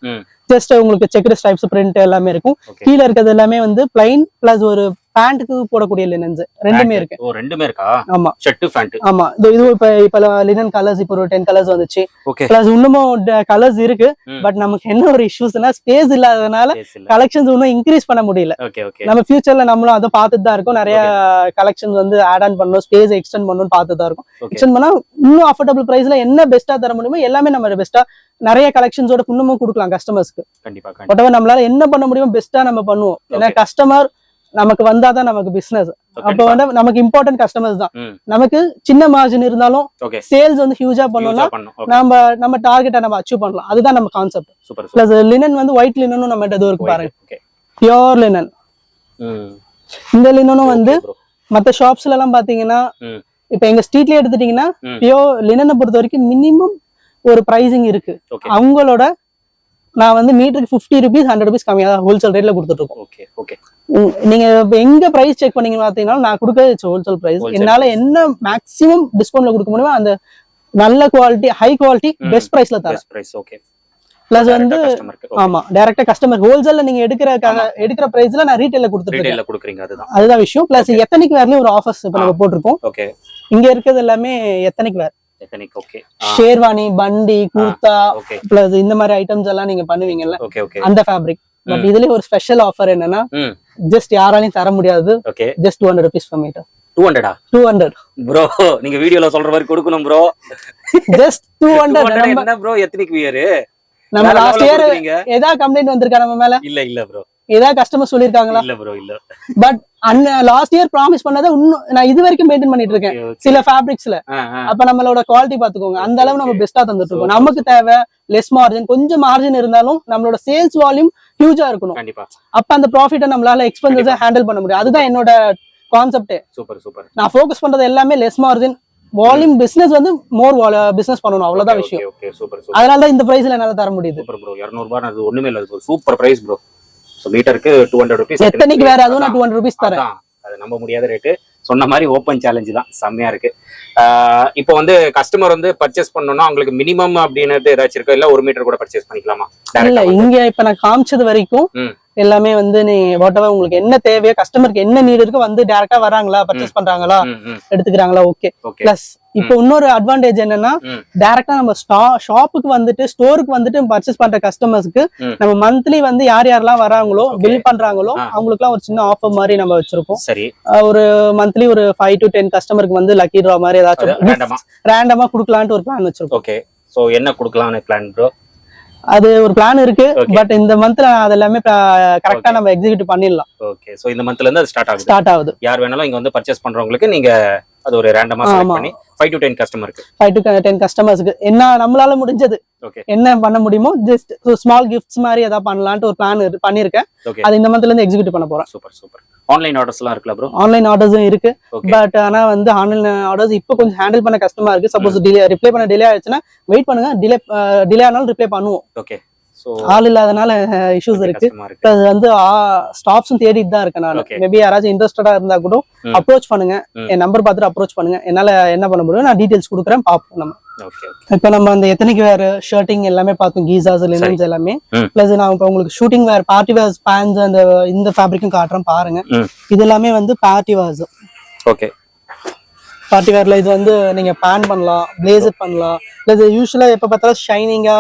Speaker 1: ஜஸ்ட் உங்களுக்கு செக்டு ஸ்டைப்ஸ் பிரிண்ட் எல்லாமே இருக்கும். கீழ இருக்கிறது எல்லாமே வந்து பிளைன் பிளஸ் ஒரு பேண்ட்டுக்கு போடக்கூடிய லினன்ஸ் ரெண்டுமே இருக்கு.
Speaker 2: ஓ ரெண்டுமே இருக்கா?
Speaker 1: ஆமா.
Speaker 2: ஷர்ட் பேண்ட்
Speaker 1: ஆமா. இது இப்ப இப்ப லினன் கலர்ஸ் இப்போ ஒரு டென் கலர்ஸ் வந்துச்சு. பிளஸ் இன்னமும் கலர்ஸ் இருக்கு. பட் நமக்கு என்ன ஒரு இஷ்யூஸ்னா ஸ்பேஸ் இல்லாதனால
Speaker 2: இல்ல.
Speaker 1: கலெக்ஷன்ஸ் இன்னும் இன்க்ரீஸ் பண்ண முடியல.
Speaker 2: ஓகே ஓகே
Speaker 1: நம்ம ஃபியூச்சர்ல நம்மளும் அதை பார்த்துட்டு தான் இருக்கோம். நிறைய கலெக்ஷன்ஸ் வந்து ஆட் ஆன் பண்ணணும் ஸ்பேஸ் எக்ஸ்டெண்ட் பண்ணணும்னு பார்த்துட்டு தான் இருக்கும். எக்ஸ்டெண்ட் பண்ணா இன்னும் அஃபோர்டபுள் பிரைஸ்ல என்ன பெஸ்ட்டா தர முடியுமோ எல்லாமே நம்ம பெஸ்ட்டா நிறைய கலெக்ஷன்ஸோட இன்னமும் கொடுக்கலாம் கஸ்டமர்ஸ்க்கு
Speaker 2: கண்டிப்பா
Speaker 1: whatever நம்மளால என்ன பண்ண முடியுமோ பெஸ்ட்டா நம்ம பண்ணுவோம். ஏன்னா. கஸ்டமர் நமக்கு வந்தாதான் நமக்கு பிசினஸ் அப்ப. வந்து நமக்கு இம்பார்ட்டன்ட் கஸ்டமர்ஸ் தான். நமக்கு சின்ன மார்ஜின் இருந்தாலும் சேல்ஸ் வந்து ஹியூஜா பண்ணோம்னா நம்ம நம்ம டார்கெட்டை நம்ம அச்சீவ் பண்ணலாம். அதுதான் நம்ம கான்செப்ட் பிளஸ் லினன் வந்து ஒயிட் லினனும் நம்ம இது இருக்கு பாருங்க. பியோர் லினன் இந்த லினனும் வந்து. மத்த ஷாப்ஸ்ல எல்லாம் பாத்தீங்கன்னா. இப்ப எங்க ஸ்ட்ரீட்லயே எடுத்துட்டீங்கன்னா. பியோர் லினனை பொறுத்த வரைக்கும் மினிமம் ஒரு பிரைசிங் இருக்கு. அவங்களோட நான் வந்து மீட்டருக்கு ஃபிஃப்டி ருபீஸ் ஹண்ட்ரட் ருபீஸ் கம்மியா தான் ஹோல்சேல் ரேட்ல கொடுத்துட்டு இருக்கோம்
Speaker 2: ஓகே ஓகே
Speaker 1: நீங்க எங்க பிரைஸ் செக் பண்ணீங்க பாத்தீங்கன்னா நான் கொடுக்கறது ஹோல்சேல் பிரைஸ் என்னால என்ன மேக்ஸிமம் டிஸ்கவுண்ட்ல கொடுக்க முடியுமோ அந்த நல்ல குவாலிட்டி ஹை குவாலிட்டி. பெஸ்ட் பிரைஸ்ல தரேன்.
Speaker 2: பிரைஸ் ஓகே
Speaker 1: பிளஸ் வந்து ஆமா டைரக்டா கஸ்டமர் ஹோல்சேல்ல நீங்க எடுக்கிற
Speaker 2: ஆமா.
Speaker 1: எடுக்கிற பிரைஸ்ல நான் ரீட்டைல கொடுத்துட்டு இருக்கேன்.
Speaker 2: ரீடைல்ல குடுக்குறீங்க அதுதான்.
Speaker 1: அதுதான் விஷயம். பிளஸ் எத்தனைக்கு வேர்லயும் ஒரு ஆஃபர்ஸ் இப்ப நம்ம. போட்டிருக்கோம்.
Speaker 2: ஓகே
Speaker 1: இங்க இருக்கிறது எல்லாமே எத்தனைக்கு wear
Speaker 2: எத்தனைக்கு okay
Speaker 1: sherwani bandi kurta
Speaker 2: okay
Speaker 1: plus இந்த மாதிரி ஐட்டம்ஸ் எல்லாம் நீங்க பண்ணுவீங்கல்ல
Speaker 2: ஓகே ஓகே
Speaker 1: அந்த ஃபேப்ரிக் பட் இதுலயே ஒரு ஸ்பெஷல் ஆஃபர் என்னன்னா ஜஸ்ட் யாராலையும் தர முடியாது
Speaker 2: okay
Speaker 1: just two hundred rupees per meter
Speaker 2: two ஹண்ட்ரடா
Speaker 1: two hundred
Speaker 2: bro நீங்க வீடியோல சொல்ற மாதிரி கொடுக்கணும் ப்ரோ
Speaker 1: ஜஸ்ட் டூ ஹண்ட்ரட்
Speaker 2: என்ன ப்ரோ எத்தனைக்கு வியர்
Speaker 1: நம்ம லாஸ்ட் இயர் ஏதாவது கம்ப்ளைண்ட் வந்திருக்கா நம்ம மேல?
Speaker 2: இல்ல இல்ல ப்ரோ
Speaker 1: ஏதாவது கஸ்டமர் சொல்லிருக்காங்களா
Speaker 2: இல்ல ப்ரோ இல்ல.
Speaker 1: பட் அன்ன லாஸ்ட் இயர் ப்ராமிஸ் பண்ணதை இன்னும் நான் இது வரைக்கும் மெயின்டைன் பண்ணிட்டு இருக்கேன். சில ஃபேப்ரிக்ஸ்ல. அப்ப நம்மளோட குவாலிட்டி பாத்துக்கோங்க அந்த அளவு நம்ம. பெஸ்டா தந்துட்டு இருக்கோம் நமக்கு தேவை லெஸ் மார்ஜின் கொஞ்சம் மார்ஜின் இருந்தாலும் நம்மளோட சேல்ஸ் வால்யூம் ஹியூஜா இருக்கணும். அப்ப அந்த ப்ராஃபிட்டை நம்மளால எக்ஸ்பென்சஸை. ஹேண்டில் பண்ண முடியும். அதுதான் என்னோட கான்செப்டே
Speaker 2: சூப்பர் சூப்பர்
Speaker 1: நான் ஃபோக்கஸ் பண்றது எல்லாமே லெஸ் மார்ஜின் வால்யூம் பிசினஸ் வந்து மோர் பிசினஸ் பண்ணணும். அவ்வளவுதான் விஷயம்.
Speaker 2: ஓகே சூப்பர் சூப்பர்
Speaker 1: அதனால தான் இந்த பிரைஸ்ல என்னால தர முடியுது.
Speaker 2: சூப்பர் ப்ரோ 200 ரூபாய் அது ஒண்ணுமே இல்ல. சூப்பர் பிரைஸ் ப்ரோ சோ மீட்டருக்கு 200 ருபீஸ்
Speaker 1: எத்தனைக்கு வேற அதுவும் நான் டூ ஹண்ட்ரட் ருபீஸ் தரேன்.
Speaker 2: அது நம்ப முடியாத ரேட்டு சொன்ன மாதிரி ஓப்பன் சேலஞ்ச் தான். செம்மையா இருக்கு. இப்போ வந்து கஸ்டமர் வந்து பர்ச்சேஸ் பண்ணணும்னா அவங்களுக்கு மினிமம் அப்படின்னு ஏதாச்சும் இருக்கா? இல்ல ஒரு மீட்டர் கூட பர்ச்சேஸ் பண்ணிக்கலாமா?
Speaker 1: இல்ல? இங்க இப்ப நான் காமிச்சது வரைக்கும். எல்லாமே வந்து நீ வாட்டவர் உங்களுக்கு என்ன தேவையோ கஸ்டமருக்கு என்ன நீடு இருக்கு வந்து டைரக்டா வராங்களா? பர்ச்சேஸ் பண்றாங்களா? எடுத்துக்கிறாங்களா? ஓகே பிளஸ் இப்போ இன்னொரு அட்வான்டேஜ் என்னன்னா. டைரக்டா நம்ம ஷாப்புக்கு வந்துட்டு ஸ்டோருக்கு வந்துட்டு பர்ச்சேஸ் பண்ற கஸ்டமர்ஸ்க்கு. நம்ம மந்த்லி வந்து யார் யாரெல்லாம் வராங்களோ. பில் பண்றாங்களோ
Speaker 2: ஆ.
Speaker 1: அவங்களுக்குலாம் ஒரு சின்ன ஆஃபர் மாதிரி நம்ம வச்சிருக்கோம்
Speaker 2: சரி
Speaker 1: ஒரு மந்த்லி ஒரு ஃபைவ் டு டென் கஸ்டமருக்கு வந்து லக்கி ட்ரா மாதிரி ஏதாச்சும்
Speaker 2: ரேண்டமா
Speaker 1: குடுக்கலான்ட்டு ஒரு பிளான் வச்சிருக்கோம்
Speaker 2: ஓகே சோ என்ன கொடுக்கலாம்னு பிளான் ப்ரோ
Speaker 1: அது ஒரு பிளான் இருக்கு. பட் இந்த மந்த்ல அது எல்லாமே கரெக்டா. நம்ம எக்ஸிக்யூட் பண்ணிடலாம்
Speaker 2: ஓகே சோ இந்த மந்த்ல இருந்து அது ஸ்டார்ட் ஆகுது
Speaker 1: ஸ்டார்ட் ஆகுது
Speaker 2: யார் வேணாலும் இங்க வந்து பர்ச்சேஸ் பண்றவங்களுக்கு நீங்க அது ஒரு ரேண்டமா செலக்ட். பண்ணி ஃபைவ் டு டென் கஸ்டமருக்கு
Speaker 1: ஃபைவ் டு டென் கஸ்டமர்ஸ்க்கு என்ன நம்மளால முடிஞ்சது. என்ன பண்ண முடியுமோ ஜஸ்ட் ஸ்மால் கிஃப்ட்ஸ் மாதிரி ஏதாவது பண்ணலான்ட்டு ஒரு பிளான் பண்ணிருக்கேன். அது இந்த மந்த்ல இருந்து எக்ஸிக்யூட் பண்ண போறேன்.
Speaker 2: சூப்பர் சூப்பர் ஆன்லைன் ஆர்டர்ஸ்லாம் இருக்குல்ல ப்ரோ
Speaker 1: ஆன்லைன் ஆர்டர்ஸும் இருக்கு. பட் ஆனா வந்து ஆன்லைன் ஆர்டர்ஸ் இப்போ கொஞ்சம் ஹேண்டில் பண்ண கஷ்டமா இருக்கு. சப்போஸ் டிலே ரிப்ளை பண்ண டிலே ஆயிடுச்சுன்னா வெயிட் பண்ணுங்க. டிலே டிலே ஆனாலும் ரிப்ளை பண்ணுவோம்.
Speaker 2: ஓகே
Speaker 1: ஆள் இல்லாதனால இஷ்யூஸ் இருக்கு. அது வந்து ஸ்டாஃப்ஸும் தேடிட்டு தான் இருக்கேன் நான். மேபி யாராச்சும் இன்ட்ரெஸ்டடா இருந்தா கூட. அப்ரோச் பண்ணுங்க. என் நம்பர் பார்த்துட்டு அப்ரோச் பண்ணுங்க. என்னால என்ன பண்ண முடியும் நான் டீடைல்ஸ் கொடுக்குறேன் பார்ப்போம் நம்ம. இப்ப நம்ம அந்த எத்தனைக்கு வேற ஷர்ட்டிங் எல்லாமே பார்த்தோம் கீசாஸ் லினன்ஸ் எல்லாமே. பிளஸ் நான் இப்ப உங்களுக்கு suiting wear party wears pants அந்த இந்த ஃபேப்ரிக்கும் காட்டுறேன் பாருங்க. இது எல்லாமே வந்து பார்ட்டி வேர்ஸ்
Speaker 2: ஓகே
Speaker 1: பார்ட்டி வேர்ல இது வந்து நீங்க பேன் பண்ணலாம் பிளேசர் பண்ணலாம். பிளஸ் யூஸ்வலா எப்ப பார்த்தாலும் ஷைனிங்கா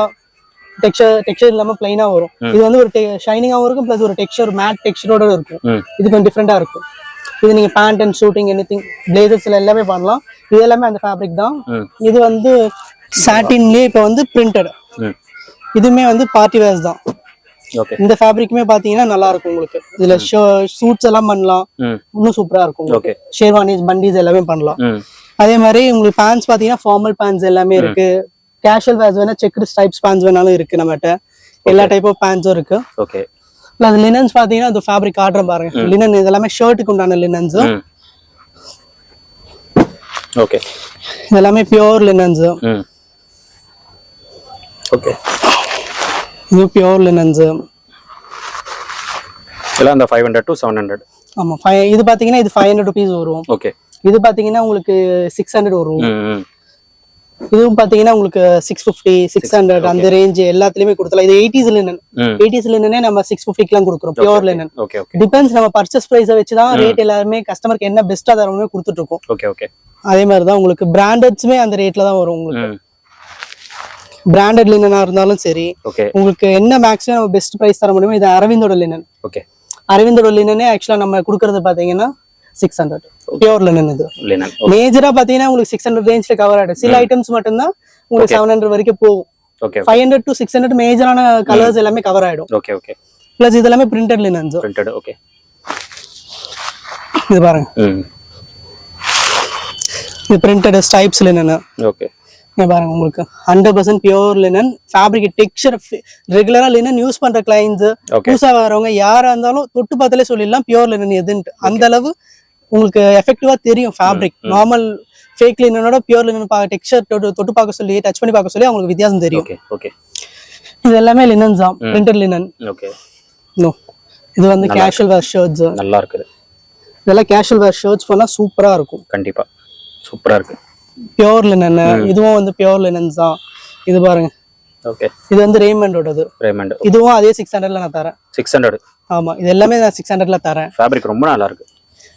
Speaker 1: டெக்ஸ்சர் டெக்ஸ்சர் இல்லாம பிளைனா வரும். இது வந்து ஒரு ஷைனிங்காவும் இருக்கும் பிளஸ் ஒரு டெக்ஸ்சர் மேட் டெக்ஸ்சரோட இருக்கும். இது கொஞ்சம் டிஃப்ரெண்டா இருக்கும். இது நீங்க pant and suiting anything பிளேசர்ஸ்ல எல்லாமே பண்ணலாம். இது எல்லாமே அந்த ஃபேப்ரிக் தான். இது வந்து சாட்டின்லயே இப்போ வந்து பிரிண்டட் இதுவுமே வந்து பார்ட்டி வேர்ஸ் தான். இந்த ஃபேப்ரிக்குமே பாத்தீங்கன்னா நல்லா இருக்கும் உங்களுக்கு. இதுல சூட்ஸ் எல்லாம் பண்ணலாம். இன்னும் சூப்பரா இருக்கும் ஷேர்வானிஸ் பண்டிஸ் எல்லாமே பண்ணலாம். அதே மாதிரி உங்களுக்கு பேண்ட்ஸ் பாத்தீங்கன்னா ஃபார்மல் பேண்ட்ஸ் எல்லாமே இருக்கு. கேஷுவல் வேர்ஸ் வேணா செக்குடு ஸ்டைப்ஸ் பேண்ட்ஸ் வேணாலும் இருக்கு நம்மகிட்ட. எல்லா டைப் ஆஃப் பேண்ட்ஸும் இருக்கு.
Speaker 2: ஓகே
Speaker 1: அது லினன்ஸ் பாத்தீங்கன்னா அது ஃபேப்ரிக் ஆர்டர் பாருங்க. லினன் இதெல்லாமே ஷர்ட்டுக்கு உண்டான லினன்ஸ்
Speaker 2: ஓகே
Speaker 1: இதெல்லாமே பியோர் லினன்ஸ்
Speaker 2: ஓகே
Speaker 1: இது பியோர் லினன்ஸ்
Speaker 2: எல்லாம் அந்த five hundred to seven hundred
Speaker 1: ஆமா ஃபைவ் இது பாத்தீங்கன்னா இது ஃபைவ் ஹண்ட்ரட் ருபீஸ் வரும்.
Speaker 2: ஓகே
Speaker 1: இது பாத்தீங்கன்னா உங்களுக்கு சிக்ஸ் ஹண்ட்ரட் வரும்.
Speaker 2: ம் ம்.
Speaker 1: இதுவும் பாத்தீங்கன்னா உங்களுக்கு சிக்ஸ் ஃபிஃப்டி சிக்ஸ் ஹண்ட்ரட் அந்த ரேஞ்ச் எல்லாத்துலயுமே கொடுத்தலாம் இது எயிட்டிஸ் லினன் எயிட்டிஸ் லினனே நம்ம சிக்ஸ் ஃபிஃப்டிக்குலாம் கொடுக்குறோம். பியோர் லினன் டிபெண்ட்ஸ் நம்ம பர்ச்சேஸ் ப்ரைஸை வச்சு தான் ரேட் எல்லாருமே கஸ்டமருக்கு என்ன பெஸ்ட்டாக தரணுமே கொடுத்துட்டு இருக்கோம்
Speaker 2: ஓகே ஓகே
Speaker 1: அதே மாதிரி தான் உங்களுக்கு பிராண்டட்ஸுமே அந்த ரேட்ல தான் வரும் உங்களுக்கு. பிராண்டட் லினனா இருந்தாலும் சரி உங்களுக்கு என்ன மேக்ஸிமம் நம்ம பெஸ்ட் ப்ரைஸ் தர முடியுமோ இது அரவிந்தோட லினன்
Speaker 2: ஓகே
Speaker 1: அரவிந்தோட லினனே ஆக்சுவலா நம்ம கொடுக்கறது பாத்தீங்கன்னா சிக்ஸ் ஹண்ட்ரட் பியோர் லினன் இது. மேஜரா பாத்தீங்கன்னா உங்களுக்கு சிக்ஸ் ஹண்ட்ரட் ரேஞ்ச்ல கவர் ஆயிடும் சில ஐட்டம்ஸ் மட்டும்தான் உங்களுக்கு செவன் ஹண்ட்ரட் வரைக்கும் போகும். Five hundred to six hundred மேஜரான கலர்ஸ் எல்லாமே கவர் ஆயிடும்
Speaker 2: ஓகே ஓகே
Speaker 1: பிளஸ் இது எல்லாமே பிரிண்டட் லினன்ஸ்
Speaker 2: பிரிண்டட் ஓகே
Speaker 1: இது பாருங்க. இது பிரிண்டட் ஸ்டைப்ஸ் லினன்
Speaker 2: ஓகே
Speaker 1: இங்க பாருங்க உங்களுக்கு. Hundred percent pure linen fabric texture ரெகுலரா லினன் யூஸ் பண்ற கிளைண்ட்ஸ் புதுசா வரவங்க யாரா இருந்தாலும் தொட்டு பார்த்தாலே சொல்லிடலாம். பியோர் லினன் எதுன்ட்டு. அந்த அளவு உங்களுக்கு எஃபெக்டிவா தெரியும் ஃபேப்ரிக் நார்மல் ஃபேக் லினனோட பியோர் லினன் டெக்ஸ்சர் தொட்டு தொட்டு பார்க்க சொல்லி டச் பண்ணி பார்க்க சொல்லி அவங்களுக்கு வித்தியாசம் தெரியும்.
Speaker 2: ஓகே ஓகே
Speaker 1: இது எல்லாமே லினன்ஸ் தான் பிரிண்டட் லினன்
Speaker 2: ஓகே
Speaker 1: இது வந்து கேஷுவல் வேர் ஷர்ட்ஸ்
Speaker 2: நல்லா இருக்குது.
Speaker 1: இதெல்லாம் கேஷுவல் வேர் ஷர்ட்ஸ் பண்ணா சூப்பரா இருக்கும்.
Speaker 2: கண்டிப்பா. சூப்பரா இருக்கு.
Speaker 1: பியோர் லினன் இதுவும் வந்து பியோர் லினன்ஸ் தான். இது பாருங்க.
Speaker 2: ஓகே
Speaker 1: இது வந்து ரேமண்டோடது
Speaker 2: ரேமண்ட்
Speaker 1: இதுவும் அதே சிக்ஸ் ஹண்ட்ரட்ல நான் தரேன்.
Speaker 2: சிக்ஸ் ஹண்ட்ரட்
Speaker 1: ஆமா இது எல்லாமே நான் சிக்ஸ் ஹண்ட்ரட்ல தரேன்.
Speaker 2: ஃபேப்ரிக் ரொம்ப நல்லா இருக்கு.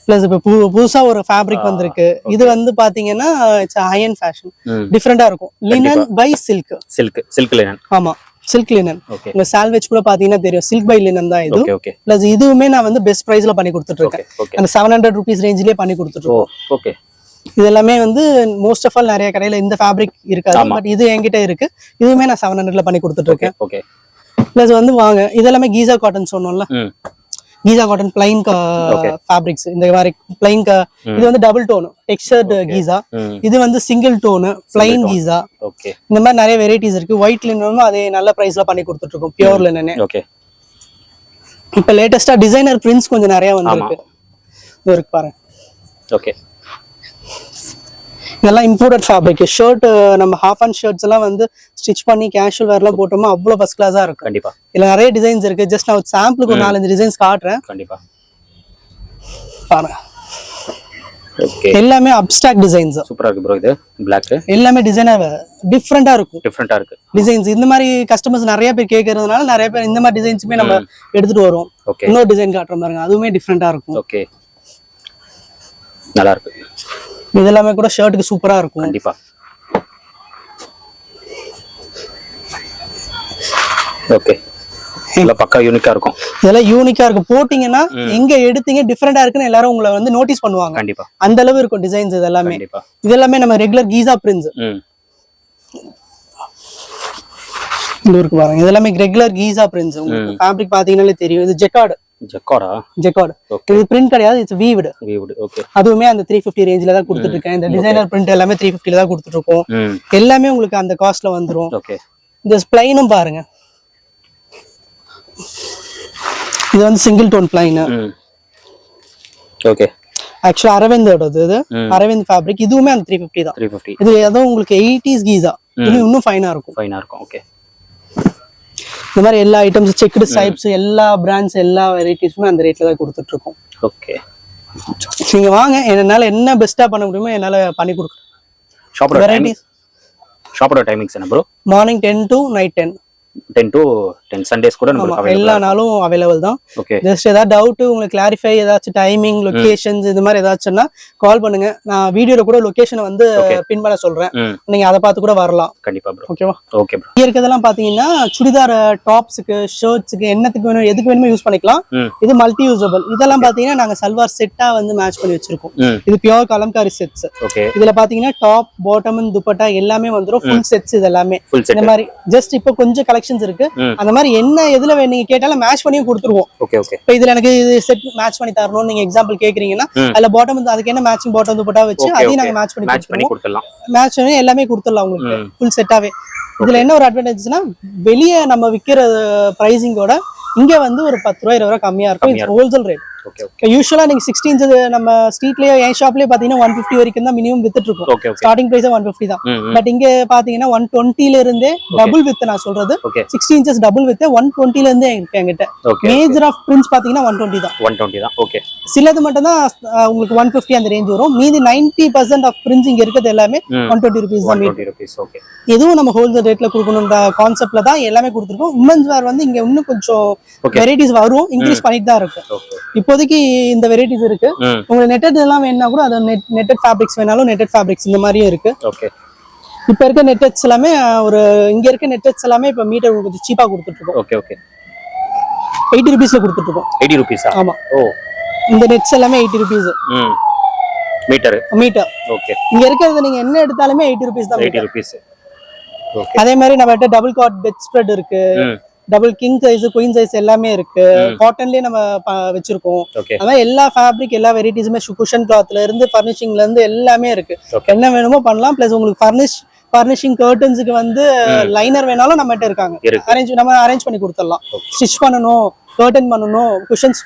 Speaker 1: பிளஸ் இப்போ புது புதுசா ஒரு ஃபேப்ரிக் வந்திருக்கு. இது வந்து பாத்தீங்கன்னா இட்ஸ் அயன் ஃபேஷன் டிஃப்ரெண்டா இருக்கும். Linen by silk
Speaker 2: silk silk linen
Speaker 1: ஆமா. சில்க் லினன் உங்க சால்வேஜ் கூட பாத்தீங்கன்னா தெரியும். சில்க் பை லினன் தான் இது. பிளஸ் இதுவுமே நான் வந்து பெஸ்ட் பிரைஸ்ல பண்ணி கொடுத்துட்டு இருக்கேன் அந்த செவன் ஹண்ட்ரட் ருபீஸ் ரேஞ்சிலேயே பண்ணி கொடுத்துட்டு இருக்கோம்
Speaker 2: ஓகே
Speaker 1: இது எல்லாமே வந்து மோஸ்ட் ஆஃப் ஆல் நிறைய கடையில இந்த ஃபேப்ரிக் இருக்காது. பட் இது என்கிட்ட இருக்கு. இதுவுமே நான் செவன் ஹண்ட்ரட்ல பண்ணி கொடுத்துட்டு இருக்கேன்
Speaker 2: ஓகே
Speaker 1: பிளஸ் வந்து வாங்க. இது எல்லாமே கீசா காட்டன் சொன்னோம்ல. கீசா காட்டன் பிளைன். ஃபேப்ரிக்ஸ் இந்த மாதிரி பிளைன் இது வந்து டபுள் டோன் டெக்ஸ்டர்ட் கீசா இது வந்து சிங்கிள் டோனு பிளைன் கீசா இந்த மாதிரி நிறைய வெரைட்டிஸ் இருக்கு. ஒயிட் லினனும் அதே நல்ல பிரைஸ்ல பண்ணி கொடுத்துட்டு இருக்கோம் பியூர் லினனே
Speaker 2: ஓகே
Speaker 1: இப்ப லேட்டஸ்டா டிசைனர் பிரிண்ட்ஸ் கொஞ்சம் நிறைய வந்திருக்கு. இருக்கு பாருங்க.
Speaker 2: ஓகே
Speaker 1: இதெல்லாம் இம்போர்ட்டட் ஃபேப்ரிக் ஷர்ட் நம்ம ஹாஃப் அண்ட் ஷர்ட்ஸ் எல்லாம் வந்து ஸ்டிச் பண்ணி கேஷுவல் வேர்லாம் போட்டோமா அவ்வளவு ஃபர்ஸ்ட் கிளாஸா இருக்கும்.
Speaker 2: கண்டிப்பா.
Speaker 1: இதுல நிறைய டிசைன்ஸ் இருக்கு. ஜஸ்ட் நான் சாம்பிளுக்கு ஒரு நாலஞ்சு டிசைன்ஸ் காட்டுறேன்.
Speaker 2: கண்டிப்பா.
Speaker 1: பாருங்க. எல்லாமே அப்டாக் டிசைன்ஸ்
Speaker 2: சூப்பரா இருக்கு ப்ரோ இது. பிளாக்
Speaker 1: எல்லாமே டிசைனர் டிஃப்ரெண்டா இருக்கும்.
Speaker 2: டிஃப்ரெண்டா இருக்கு.
Speaker 1: டிசைன்ஸ் இந்த மாதிரி கஸ்டமர்ஸ் நிறைய பேர் கேட்கறதுனால நிறைய பேர் இந்த மாதிரி டிசைன்ஸுமே நம்ம எடுத்துட்டு வருவோம்.
Speaker 2: ஓகே
Speaker 1: இன்னொரு டிசைன் காட்டுற பாருங்க. அதுவுமே டிஃப்ரெண்டா இருக்கும்.
Speaker 2: ஓகே நல்லா இருக்கு.
Speaker 1: இது எல்லாமே கூட ஷர்ட்டுக்கு சூப்பரா இருக்கும்.
Speaker 2: கண்டிப்பா. ஓகே எல்லாம் பக்கா யூனிக்கா இருக்கும்.
Speaker 1: இதெல்லாம் யூனிக்கா இருக்கும். போட்டீங்கன்னா எங்க எடுத்தீங்க டிஃப்ரெண்டா இருக்குன்னு எல்லாரும் உங்களை வந்து நோட்டீஸ் பண்ணுவாங்க.
Speaker 2: கண்டிப்பா.
Speaker 1: அந்த அளவு இருக்கும் டிசைன்ஸ் இது எல்லாமே
Speaker 2: கண்டிப்பா.
Speaker 1: இது எல்லாமே நம்ம ரெகுலர் கீசா பிரிண்ட்ஸ் இருக்கு பாருங்க. இது எல்லாமே ரெகுலர் கீசா பிரிண்ட்ஸ் உங்களுக்கு ஃபேப்ரிக் பாத்தீங்கன்னாலே தெரியும். இது ஜெக்கார்டு. இது பிரிண்ட் கிடையாது இட்ஸ் வீவ்டு
Speaker 2: வீவுடு ஓகே
Speaker 1: அதுவுமே அந்த த்ரீ ஃபிஃப்டி ரேஞ்சில தான் கொடுத்துட்டு இருக்கேன் இந்த டிசைனர் பிரிண்ட் எல்லாமே த்ரீ ஃபிஃப்டில தான் கொடுத்துட்டு இருக்கோம்
Speaker 2: ம்
Speaker 1: எல்லாமே உங்களுக்கு அந்த காஸ்ட்ல வந்துரும்.
Speaker 2: ஓகே
Speaker 1: இந்த ஸ்ப்ளைனும் பாருங்க. இது வந்து சிங்கிள் டோன் பிளைன்
Speaker 2: ஓகே
Speaker 1: ஆக்சுவலா இது.
Speaker 2: ம்.
Speaker 1: அரவிந்த் ஃபேப்ரிக் இதுவுமே அந்த த்ரீ ஃபிஃப்டி தான். இது ஏதோ உங்களுக்கு எயிட்டிஸ் கீசா இது இன்னும் ஃபைனா இருக்கும்.
Speaker 2: ஃபைனா இருக்கும் ஓகே
Speaker 1: இந்த மாதிரி எல்லா ஐட்டம்ஸ் செக்குடு ஸ்டைப்ஸ் எல்லா பிராண்ட்ஸ் எல்லா வெரைட்டிஸுமே அந்த ரேட்ல தான் கொடுத்துட்டு இருக்கோம்
Speaker 2: ஓகே
Speaker 1: நீங்க வாங்க. என்னால என்ன பெஸ்டா பண்ண முடியுமோ என்னால பண்ணி கொடுக்குறேன்.
Speaker 2: ஷாப்போட
Speaker 1: வெரைட்டிஸ்
Speaker 2: ஷாப்போட டைமிங்ஸ் என்ன bro
Speaker 1: morning ten to night ten
Speaker 2: ten to ten Sundays கூட
Speaker 1: எல்லா நாளும் அவைலபிள் தான்.
Speaker 2: ஓகே
Speaker 1: ஜஸ்ட் ஏதாவது டவுட் உங்களுக்கு கிளாரிஃபை ஏதாச்சும் டைமிங் லொகேஷன்ஸ் இது மாதிரி ஏதாச்சும்னா கால் பண்ணுங்க. நான் வீடியோல கூட லொகேஷனை வந்து. பின் பண்ண சொல்றேன். நீங்க அதை பார்த்து கூட வரலாம்.
Speaker 2: கண்டிப்பா ப்ரோ
Speaker 1: ஓகேவா
Speaker 2: ஓகே ப்ரோ
Speaker 1: இங்க இருக்கிறதெல்லாம் பாத்தீங்கன்னா சுடிதார் டாப்ஸுக்கு ஷர்ட்ஸுக்கு என்னத்துக்கு வேணும் எதுக்கு வேணுமோ யூஸ் பண்ணிக்கலாம். இது மல்டி யூசபிள் இதெல்லாம் பாத்தீங்கன்னா நாங்க சல்வார் செட்டா வந்து மேட்ச் பண்ணி வச்சிருக்கோம். இது பியோர் கலம்காரி செட்ஸ்
Speaker 2: ஓகே
Speaker 1: இதுல பாத்தீங்கன்னா டாப் பாட்டம் துப்பட்டா எல்லாமே வந்துரும். ஃபுல் செட்ஸ் இது எல்லாமே. இந்த மாதிரி ஜஸ்ட் இப்போ கொஞ்சம் கலெக்ஷன் கலெக்ஷன்ஸ் இருக்கு. அந்த மாதிரி என்ன எதுல நீங்க கேட்டாலும் மேட்ச் பண்ணியும் கொடுத்துருவோம்.
Speaker 2: ஓகே ஓகே
Speaker 1: இப்போ இதுல எனக்கு இது செட் மேட்ச் பண்ணி தரணும்னு நீங்க எக்ஸாம்பிள் கேக்குறீங்கன்னா. அதுல பாட்டம் வந்து அதுக்கு என்ன மேட்சிங் பாட்டம் வந்து போட்டா வச்சு அதையும். நாங்க மேட்ச் பண்ணி
Speaker 2: மேட்ச் பண்ணி கொடுத்துடலாம்.
Speaker 1: மேட்ச் பண்ணி எல்லாமே கொடுத்துடலாம் உங்களுக்கு. ஃபுல் செட்டாவே இதுல என்ன ஒரு அட்வான்டேஜ்னா வெளியே நம்ம விக்கிற பிரைசிங்கோட இங்க வந்து ஒரு பத்து ரூபாய் இருபது ரூபாய் கம்மியா இருக்கும். ஹோல்சேல் ரேட்
Speaker 2: ஓகே
Speaker 1: யூஸ்வலா நீங்க சிக்ஸ்டி இன்ச் நம்ம ஸ்ட்ரீட்லயே என் ஷாப்லயே பாத்தீங்கன்னா ஒன் ஃபிஃப்டி வரைக்கும் தான் மினிமம் வித்துட்டு இருக்கும் ஸ்டார்டிங் பிரைஸ் ஒன் ஃபிஃப்டி தான். பட் இங்க பாத்தீங்கன்னா ஒன் டுவெண்ட்டில இருந்தே டபுள் வித் நான் சொல்றது. Sixty inches double width one டுவெண்ட்டில இருந்தே இருக்கு என்கிட்ட. மேஜர் ஆஃப் பிரிண்ட்ஸ் பாத்தீங்கன்னா ஒன் டுவெண்ட்டி தான்.
Speaker 2: ஒன் டுவெண்ட்டி தான். ஓகே
Speaker 1: சிலது மட்டும் தான் உங்களுக்கு ஒன் ஃபிஃப்டி அந்த ரேஞ்ச் வரும். மீதி நைன்டி பர்சன்ட் ஆஃப் பிரிண்ட்ஸ் இங்க இருக்கிறது எல்லாமே ஒன் டுவெண்ட்டி ருபீஸ் தான்
Speaker 2: ருபீஸ் ஓகே
Speaker 1: எதுவும் நம்ம ஹோல்சேல் ரேட்ல கொடுக்கணுன்ற கான்செப்ட்ல தான் எல்லாமே கொடுத்துருக்கோம். உமன்ஸ் வேர் வந்து இங்க இன்னும் கொஞ்சம். வெரைட்டிஸ் வரும். இன்க்ரீஸ் பண்ணிட்டு தான் இருக்கு.
Speaker 2: ஓகே
Speaker 1: இப்போதைக்கு இந்த வெரைட்டிஸ் இருக்கு. உங்களுக்கு நெட்டட் எல்லாம் வேணும்னா கூட அது நெட் நெட்டட் ஃபேப்ரிக்ஸ் வேணாலும் நெட்டட் ஃபேப்ரிக்ஸ் இந்த மாதிரியும் இருக்கு.
Speaker 2: ஓகே
Speaker 1: இப்போ இருக்க நெட்டட்ஸ் எல்லாமே ஒரு இங்க இருக்க நெட்டட்ஸ் எல்லாமே இப்போ மீட்டர் கொஞ்சம் சீப்பா கொடுத்துட்டு இருக்கோம்
Speaker 2: ஓகே ஓகே
Speaker 1: எயிட்டி ருபீஸ்ல கொடுத்துட்டு இருக்கோம்
Speaker 2: எயிட்டி ருபீஸா
Speaker 1: ஆமா.
Speaker 2: ஓ.
Speaker 1: இந்த நெட்ஸ் எல்லாமே eighty rupees
Speaker 2: metre
Speaker 1: metre
Speaker 2: okay
Speaker 1: இங்க இருக்கிறது நீங்க என்ன எடுத்தாலுமே எயிட்டி ருபீஸ் தான்
Speaker 2: எயிட்டி. ருபீஸ் ஓகே
Speaker 1: அதே மாதிரி நம்ம டபுள் காட் பெட் ஸ்ப்ரெட் இருக்கு. Double king size queen size எல்லாமே இருக்கு. காட்டன்லயே நம்ம வச்சிருக்கோம். அதான் எல்லா ஃபேப்ரிக் எல்லா வெரைட்டிஸுமே குஷன் கிளாத்ல இருந்து ஃபர்னிஷிங்ல இருந்து எல்லாமே இருக்கு. என்ன வேணுமோ பண்ணலாம். பிளஸ் உங்களுக்கு ஃபர்னிஷ் ஃபர்னிஷிங் கர்டன்ஸுக்கு வந்து. லைனர் வேணாலும் நம்மகிட்ட இருக்காங்க.
Speaker 2: இருக்கு.
Speaker 1: அரேஞ்ச் நம்ம அரேஞ்ச் பண்ணி கொடுத்துடலாம். ஸ்டிச் பண்ணணும். கர்டன் பண்ணணும் குஷன்ஸ்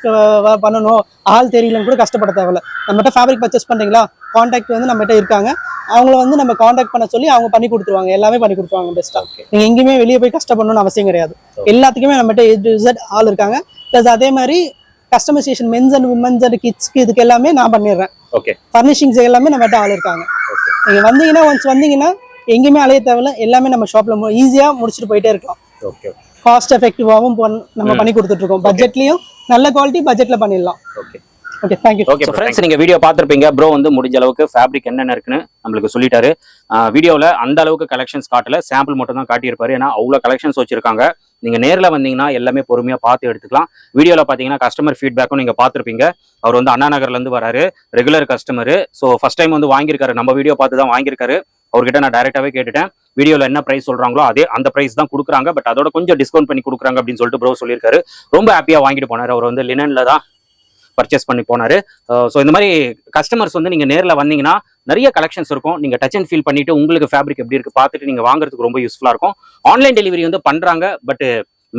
Speaker 1: பண்ணணும். ஆள் தெரியலன்னு கூட கஷ்டப்பட தேவையில்ல. நம்மகிட்ட ஃபேப்ரிக் பர்ச்சேஸ் பண்றீங்களா? காண்டாக்ட் வந்து நம்மகிட்ட இருக்காங்க. அவங்கள வந்து நம்ம காண்டாக்ட் பண்ண சொல்லி அவங்க பண்ணி கொடுத்துருவாங்க. எல்லாமே பண்ணி கொடுத்துருவாங்க பெஸ்ட்டா
Speaker 2: ஓகே
Speaker 1: நீங்க எங்கேயுமே வெளியே போய் கஷ்டப்படணும்னு அவசியம் கிடையாது. எல்லாத்துக்குமே நம்மகிட்ட ஏ டு Z ஆள் இருக்காங்க. ப்ளஸ் அதே மாதிரி customisation men's and women's and கிட்ஸ்க்கு இதுக்கு எல்லாமே நான் பண்ணிடுறேன்.
Speaker 2: ஓகே
Speaker 1: ஃபர்னிஷிங்ஸ் எல்லாமே நம்மகிட்ட ஆள் இருக்காங்க.
Speaker 2: ஓகே
Speaker 1: நீங்க வந்தீங்கன்னா ஒன்ஸ் வந்தீங்கன்னா எங்கேயுமே அலைய தேவையில்ல. எல்லாமே நம்ம ஷாப்ல ஈஸியா முடிச்சுட்டு போயிட்டே இருக்கலாம்.
Speaker 2: ஓகே
Speaker 1: காஸ்ட் எஃபெக்டிவாகவும் நம்ம. பண்ணி கொடுத்துட்டு இருக்கோம் பட்ஜெட்லயும் நல்ல குவாலிட்டி பட்ஜெட்ல பண்ணிடலாம்.
Speaker 2: Okay
Speaker 1: okay thank you
Speaker 2: okay friends நீங்க வீடியோ பார்த்திருப்பீங்க. ப்ரோ வந்து முடிஞ்ச அளவுக்கு ஃபேப்ரிக் என்னென்ன இருக்குன்னு நம்மளுக்கு சொல்லிட்டாரு. வீடியோவில் அந்த அளவுக்கு கலெக்ஷன்ஸ் காட்டல. சாம்பிள் மட்டும் தான் காட்டியிருப்பாரு. ஏன்னா அவ்வளோ கலெக்ஷன்ஸ் வச்சிருக்காங்க. நீங்க நேர்ல வந்தீங்கன்னா எல்லாமே பொறுமையா பார்த்து எடுத்துக்கலாம். வீடியோல பாத்தீங்கன்னா கஸ்டமர் ஃபீட்பேக்கும் நீங்க பார்த்திருப்பீங்க. அவர் வந்து அண்ணா நகர்ல இருந்து வராரு. Regular customer so first time வந்து வாங்கியிருக்காரு. நம்ம வீடியோ பார்த்து தான் வாங்கியிருக்காரு. அவர்கிட்ட நான் டேரெக்டாகவே கேட்டுட்டேன். வீடியோல என்ன பிரைஸ் சொல்றாங்களோ அதே அந்த பிரைஸ் தான் கொடுக்குறாங்க. பட் அதோட கொஞ்சம் டிஸ்கவுண்ட் பண்ணி கொடுக்குறாங்க அப்படின்னு சொல்லிட்டு ப்ரோ சொல்லியிருக்காரு. ரொம்ப ஹாப்பியா வாங்கிட்டு போனாரு. அவர் வந்து லினன்ல தான் பர்ச்சேஸ் பண்ணி போனாரு. ஸோ இந்த மாதிரி கஸ்டமர்ஸ் வந்து நீங்க நேரில் வந்தீங்கன்னா நிறைய கலெக்ஷன்ஸ் இருக்கும். நீங்க டச் அண்ட் ஃபீல் பண்ணிட்டு உங்களுக்கு ஃபேப்ரிக் எப்படி இருக்கு பார்த்துட்டு நீங்க வாங்குறதுக்கு ரொம்ப யூஸ்ஃபுல்லா இருக்கும். ஆன்லைன் டெலிவரி வந்து பண்றாங்க. பட்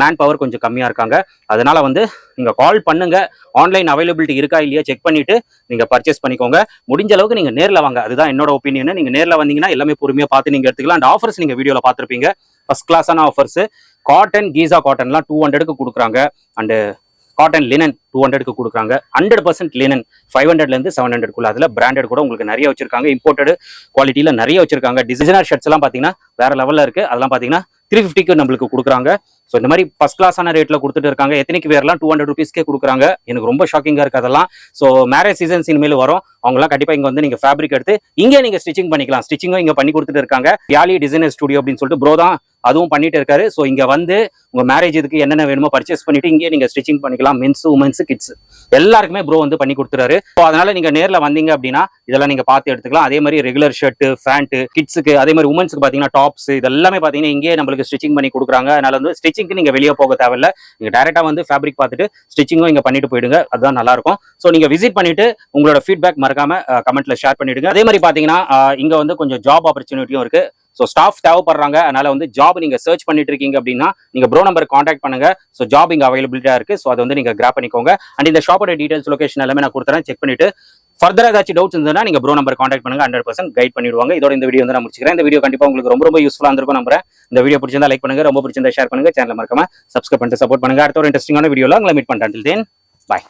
Speaker 2: மேன் பவர் கொஞ்சம் கம்மியாக இருக்காங்க. அதனால் வந்து நீங்கள் கால் பண்ணுங்கள் ஆன்லைன் அவைலபிலிட்டி இருக்கா இல்லையா செக் பண்ணிவிட்டு நீங்கள் பர்ச்சேஸ் பண்ணிக்கோங்க. முடிஞ்ச அளவுக்கு நீங்கள் நேரில் வாங்க. அதுதான் என்னோட ஒப்பீனியன் நீங்கள் நேரில் வந்தீங்கன்னா எல்லாமே பொறுமையாக பார்த்து நீங்கள் எடுத்துக்கலாம். அண்ட் ஆஃபர்ஸ் நீங்கள் வீடியோவில் பார்த்துருப்பீங்க. ஃபர்ஸ்ட் கிளாஸான ஆஃபர்ஸ் காட்டன் கீசா காட்டன்லாம் டூ ஹண்ட்ரடுக்கு கொடுக்குறாங்க. அண்டு காட்டன் லினன் டூ ஹண்ட்ரட்க்கு கொடுக்குறாங்க. ஹண்ட்ரட் பர்சன்ட் லினன் ஃபைவ் ஹண்ட்ரட்லேருந்து செவன் ஹண்ட்ரட்குள்ள அதில் பிராண்டட் கூட உங்களுக்கு நிறைய வச்சிருக்காங்க. இம்போர்ட்டட் குவாலிட்டியில் நிறைய வச்சிருக்காங்க. டிசைனர் ஷர்ட்ஸ் எல்லாம் பார்த்தீங்கன்னா வேற லெவலில் இருக்கு. அதெல்லாம் பார்த்தீங்கன்னா த்ரீ ஃபிஃப்டிக்கு நம்மளுக்கு கொடுக்குறாங்க. ஸோ இந்த மாதிரி ஃபஸ்ட் கிளாஸான ரேட்டில் கொடுத்துட்டு இருக்காங்க. எத்தனைக்கு வேறலாம் டூ ஹண்ட்ரட் ருபீஸ்க்கே கொடுக்குறாங்க. எனக்கு ரொம்ப ஷாக்கிங்காக இருக்கு அதெல்லாம். ஸோ மேரேஜ் சீசன்ஸ் இனிமேல் வரும். அவங்கலாம் கண்டிப்பாக இங்கே வந்து நீங்கள் ஃபேப்ரிக் எடுத்து இங்கே நீங்கள் ஸ்டிச்சிங் பண்ணிக்கலாம். ஸ்டிச்சிங்கும் இங்கே பண்ணி கொடுத்துட்டு இருக்காங்க. யாலி டிசைனர் ஸ்டுடியோ அப்படின்னு சொல்லிட்டு ப்ரோ தான் அதுவும் பண்ணிட்டு இருக்காரு. ஸோ இங்கே வந்து உங்க மேரேஜ் இதுக்கு என்னென்ன வேணுமோ பர்ச்சேஸ் பண்ணிட்டு இங்கேயே நீங்க ஸ்டிச்சிங் பண்ணிக்கலாம். மென்ஸ் உமன்ஸ் கிட்ஸ் எல்லாருக்குமே ப்ரோ வந்து பண்ணி கொடுத்துறாரு. ஸோ அதனால நீங்க நேரில் வந்தீங்க அப்படின்னா இதெல்லாம் நீங்க பார்த்து எடுத்துக்கலாம். அதே மாதிரி ரெகுலர் ஷர்ட் ஃபேண்ட் கிட்ஸுக்கு அதே மாதிரி உமன்ஸுக்கு பார்த்தீங்கன்னா டாப்ஸ் இதெல்லாமே பார்த்தீங்கன்னா இங்கேயே நம்மளுக்கு ஸ்டிச்சிங் பண்ணி கொடுக்குறாங்க. அதனால வந்து ஸ்டிச்சிங்க்கு நீங்க வெளியே போக தேவையில்ல. நீங்க டேரெக்டாக வந்து ஃபேப்ரிக் பார்த்துட்டு ஸ்டிச்சிங்கும் இங்கே பண்ணிட்டு போயிடுங்க. அதுதான் நல்லா இருக்கும் ஸோ நீங்க விசிட் பண்ணிட்டு உங்களோட ஃபீட்பேக் மறக்காம கமெண்ட்ல ஷேர் பண்ணிடுங்க. அதே மாதிரி பார்த்தீங்கன்னா இங்கே இங்க வந்து கொஞ்சம் ஜாப் ஆப்பர்ச்சுனிட்டியும் இருக்கு. ஸோ ஸ்டாஃப் தேவைப்படுறாங்க. அதனால வந்து ஜாப் நீங்க சர்ச் பண்ணிட்டு இருக்கீங்க அப்படின்னா நீங்க ப்ரோ நம்பர் காண்டாக்ட் பண்ணுங்க. ஸோ ஜாப் இங்க அவைலபிலிட்டியாக இருக்கு. ஸோ அதை வந்து நீங்க கிராப் பண்ணிக்கோங்க. அண்ட் இந்த ஷாப்போட டீடைல்ஸ் லொகேஷன் எல்லாமே நான் கொடுத்துறேன். செக் பண்ணிட்டு ஃபர்தராக ஏதாச்சும் டவுட்ஸ் இருந்ததுன்னா நீங்க ப்ரோ நம்பர் காண்டாக்ட் பண்ணுங்க. ஹண்ட்ரட் பர்சன்ட் கைட் பண்ணிடுவாங்க. இதோட இந்த வீடியோ வந்து நான் முடிச்சுக்கிறேன். இந்த வீடியோ கண்டிப்பா உங்களுக்கு ரொம்ப ரொம்ப யூஸ்ஃபுல்லா இருந்திருக்கும் நம்புறேன். இந்த வீடியோ பிடிச்சிருந்தா லைக் பண்ணுங்க. ரொம்ப பிடிச்சிருந்தா ஷேர் பண்ணுங்க. சேனல் மறக்காம சப்ஸ்கிரைப் பண்ணிட்டு சப்போர்ட் பண்ணுங்க. அடுத்த ஒரு இன்ட்ரெஸ்டிங்கான வீடியோவில் உங்களை மீட் பண்ணுறேன் தென் பாய்